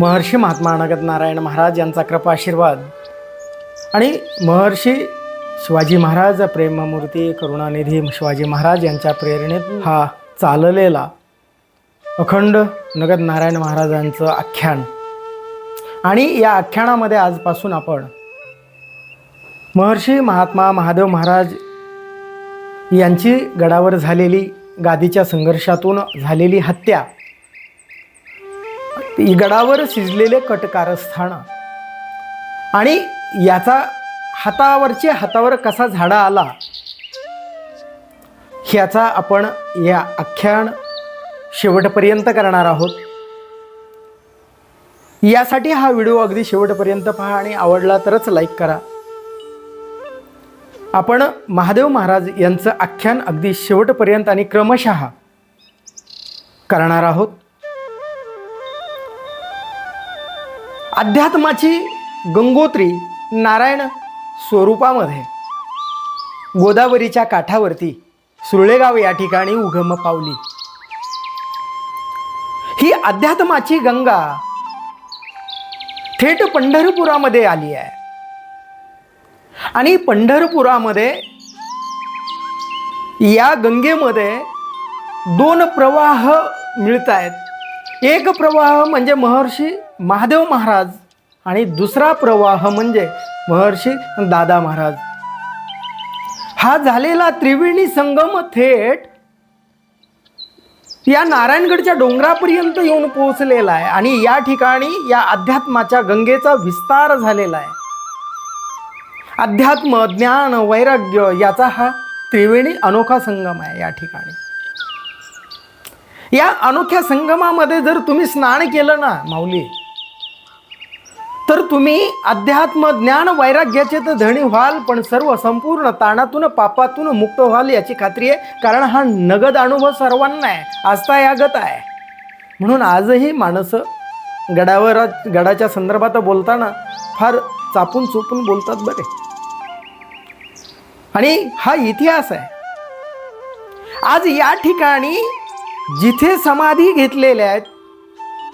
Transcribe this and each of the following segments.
महर्षी महात्मा अनगत नारायण महाराज यांचा कृपा आशीर्वाद. आणि महर्षी शिवाजी महाराज प्रेममूर्ती करुणानिधी शिवाजी महाराज यांच्या प्रेरणेत हा चाललेला अखंड नगद नारायण महाराजांचं आख्यान. आणि या आख्यानामध्ये आजपासून आपण महर्षी महात्मा महादेव महाराज यांची गडावर झालेली गादीच्या संघर्षातून झालेली हत्या गडावर शिजलेले कटकारस्थान. आणि याचा हातावरचे हातावर कसा झाडा आला ह्याचा आपण या आख्यान शेवटपर्यंत करणार आहोत. यासाठी हा व्हिडिओ अगदी शेवटपर्यंत पहा आणि आवडला तरच लाईक करा. आपण महादेव महाराज यांचं आख्यान अगदी शेवटपर्यंत आणि क्रमशः करणार आहोत. अध्यात्माची गंगोत्री नारायण स्वरूपामध्ये. गोदावरीच्या काठावरती सुरळेगाव या ठिकाणी उगम पावली. ही अध्यात्माची गंगा थेट पंढरपुरामध्ये आली आहे. आणि पंढरपुरामध्ये या गंगेमध्ये दोन प्रवाह मिळत आहेत एक प्रवाह म्हणजे महर्षी महादेव महाराज आणि दुसरा प्रवाह म्हणजे महर्षी दादा महाराज. हा झालेला त्रिवेणी संगम थेट या नारायणगडच्या डोंगरापर्यंत येऊन पोहोचलेला आहे आणि या ठिकाणी या अध्यात्माच्या गंगेचा विस्तार झालेला आहे. अध्यात्म ज्ञान वैराग्य याचा हा त्रिवेणी अनोखा संगम आहे या ठिकाणी. या अनोख्या संगमामध्ये जर तुम्ही स्नान केलं ना माऊली तर तुम्ही अध्यात्म ज्ञान वैराग्याचे तर धणी व्हाल पण सर्व संपूर्ण ताणातून पापातून मुक्त व्हाल याची खात्री आहे. कारण हा नगद अनुभव सर्वांना आहे. आस्था यागत आहे. म्हणून आजही माणसं गडावर गडाच्या संदर्भात बोलताना फार चापून चोपून बोलतात बरे. आणि हा इतिहास आहे. आज या ठिकाणी जिथे समाधी घेतलेल्या आहेत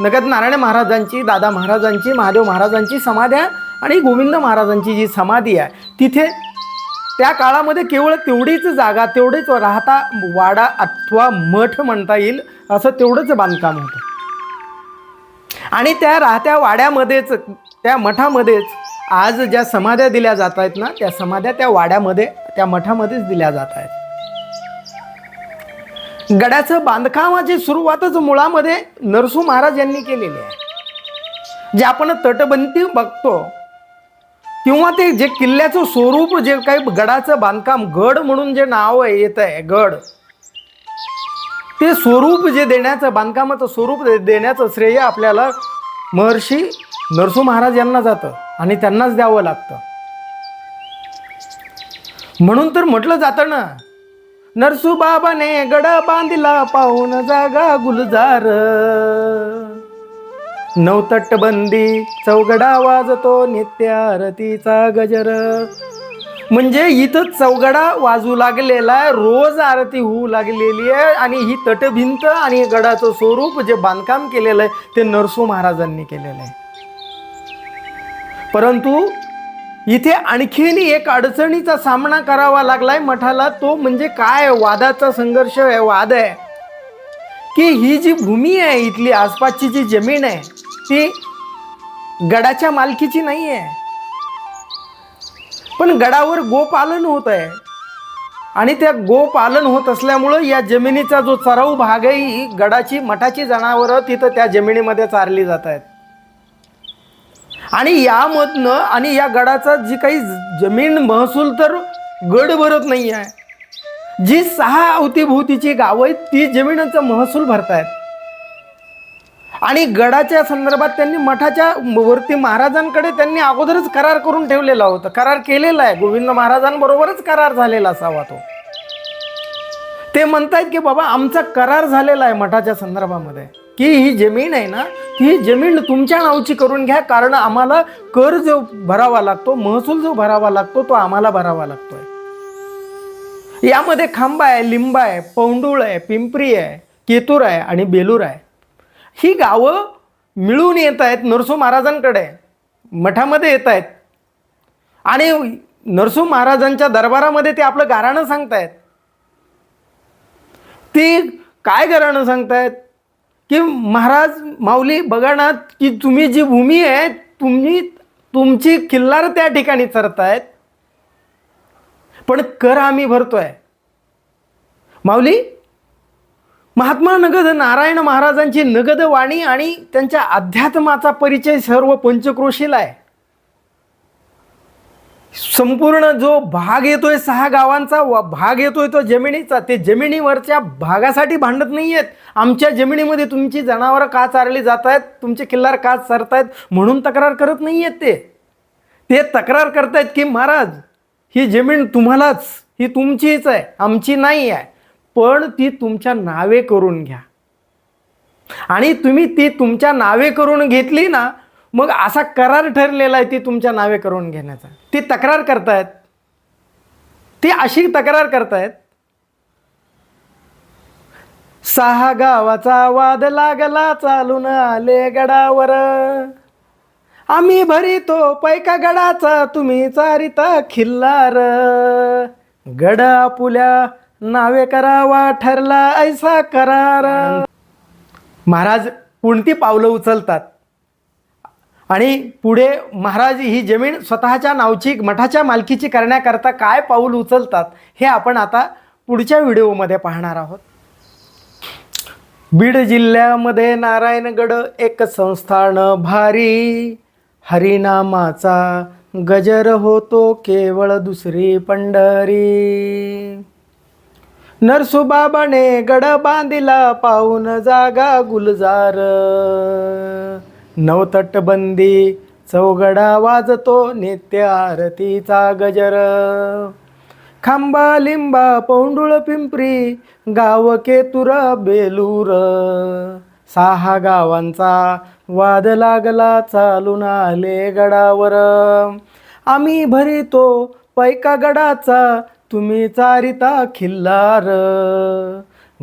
नगद नारायण महाराजांची दादा महाराजांची महादेव महाराजांची समाध्या आणि गोविंद महाराजांची जी समाधी आहे तिथे त्या काळामध्ये केवळ तेवढीच जागा तेवढेच राहता वाडा अथवा मठ म्हणता येईल असं तेवढंच बांधकाम होतं. आणि त्या राहत्या वाड्यामध्येच त्या मठामध्येच आज ज्या समाध्या दिल्या जात आहेत ना त्या समाध्या त्या वाड्यामध्ये त्या मठामध्येच दिल्या जात आहेत. गडाचं बांधकामाची सुरुवातच मुळामध्ये नरसू महाराज यांनी केलेली आहे. जे आपण तटबंदी बघतो किंवा ते जे किल्ल्याचं स्वरूप जे काही गडाचं बांधकाम गड म्हणून जे नाव आहे येत आहे गड ते स्वरूप जे देण्याचं बांधकामाचं स्वरूप देण्याचं श्रेय आपल्याला महर्षी नरसू महाराज यांना जातं आणि त्यांनाच द्यावं लागतं. म्हणून तर म्हटलं जातं ना नरसू बाबाने गड बांधिला पाहून जागा गुलजार. नवतट बंदी चौगडा वाजतो नित्य आरतीचा गजर. म्हणजे इथं चौगडा वाजू लागलेला आहे रोज आरती होऊ लागलेली आहे. आणि ही तटभिंत आणि गडाचं स्वरूप जे बांधकाम केलेलं आहे ते नरसू महाराजांनी केलेलं आहे. परंतु इथे आणखीन एक अडचणीचा सामना करावा लागलाय. मठाला तो म्हणजे काय? वादाचा संघर्ष आहे वाद आहे. की ही जी भूमी आहे इथली आसपासची जी जमीन आहे ती गडाच्या मालकीची नाही आहे. पण गडावर गोपालन होत आहे. आणि त्या गोपालन होत असल्यामुळं या जमिनीचा जो चराऊ भाग आहे ही गडाची मठाची जनावरं तिथं त्या जमिनीमध्ये चारली जात आहेत. आणि यामधनं आणि या गडाचा जी काही जमीन महसूल तर गड भरत नाही आहे. जी सहा अवतीभोवतीची गावं आहेत ती जमिनीचा महसूल भरतायत. आणि गडाच्या संदर्भात त्यांनी मठाच्या वरती महाराजांकडे त्यांनी अगोदरच करार करून ठेवलेला होता. करार केलेला आहे. गोविंद महाराजांबरोबरच करार झालेला असावा तो. ते म्हणतायत की बाबा आमचा करार झालेला आहे मठाच्या संदर्भामध्ये. की ही जमीन आहे ना ती जमीन तुमच्या नावची करून घ्या कारण आम्हाला कर जो भरावा लागतो महसूल जो भरावा लागतो तो आम्हाला भरावा लागतोय. यामध्ये खांबा आहे लिंबा आहे पौंडूळ आहे पिंपरी आहे केतूर आहे आणि बेलूर आहे. ही गावं मिळून येत आहेत नरसू महाराजांकडे. मठामध्ये येत आहेत. आणि नरसू महाराजांच्या दरबारामध्ये ते आपलं गाराणं सांगतायत. ते काय गाराणं सांगतायत? की महाराज माऊली बघा ना की तुम्ही जी भूमी आहे तुम्ही तुमची किल्लार त्या ठिकाणी चरतायत. पण कर आम्ही भरतोय. माऊली महात्मा नगद नारायण महाराजांची नगद वाणी आणि त्यांच्या अध्यात्माचा परिचय सर्व पंचक्रोशीला आहे. संपूर्ण जो भाग येतोय सहा गावांचा भाग येतोय तो जमिनीचा ते जमिनीवरच्या भागासाठी भांडत नाही आहेत आमच्या जमिनीमध्ये तुमची जनावरं का चारली जात आहेत तुमचे किल्लार का चरतायत म्हणून तक्रार करत नाही आहेत ते. ते तक्रार करतायत की महाराज ही जमीन तुम्हालाच ही तुमचीच आहे आमची नाही आहे पण ती तुमच्या नावे करून घ्या. आणि तुम्ही ती तुमच्या नावे करून घेतली ना मग असा करार ठरलेला आहे ती तुमच्या नावे करून घेण्याचा. ती तक्रार करतायत. ती अशी तक्रार करतायत. सहा गावाचा वाद लागला चालून आले गडावर. आम्ही भरितो पैका गडाचा तुम्ही चारिता खिल्लार. गड आपुल्या नावे करावा ठरला ऐसा करार. महाराज कोणती पावलं उचलतात. आणि पुढे महाराज ही जमीन स्वतःच्या नावची मठाच्या मालकीची करण्याकरता काय पाऊल उचलतात हे आपण आता पुढच्या व्हिडिओमध्ये पाहणार आहोत. बीड जिल्ह्यामध्ये नारायणगड एक संस्थान भारी. हरिनामाचा गजर होतो केवळ दुसरी पंढरी. नरसुबाबाने गड बांधिला पाहून जागा गुलजार. नवतटबंदी चौगडा वाजतो नित्य आरतीचा गजर. खांबा लिंबा पौंडुळ पिंपरी गाव केतुर बेलूर. सहा गावांचा वाद लागला चालून आले गडावर. आम्ही भरितो पैका गडाचा तुम्ही चारिता खिल्लार.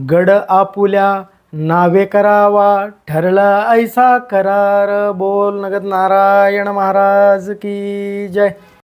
गड आपुल्या नावे करावा ठरला ऐसा करार बोल नगद नारायण महाराज की जय.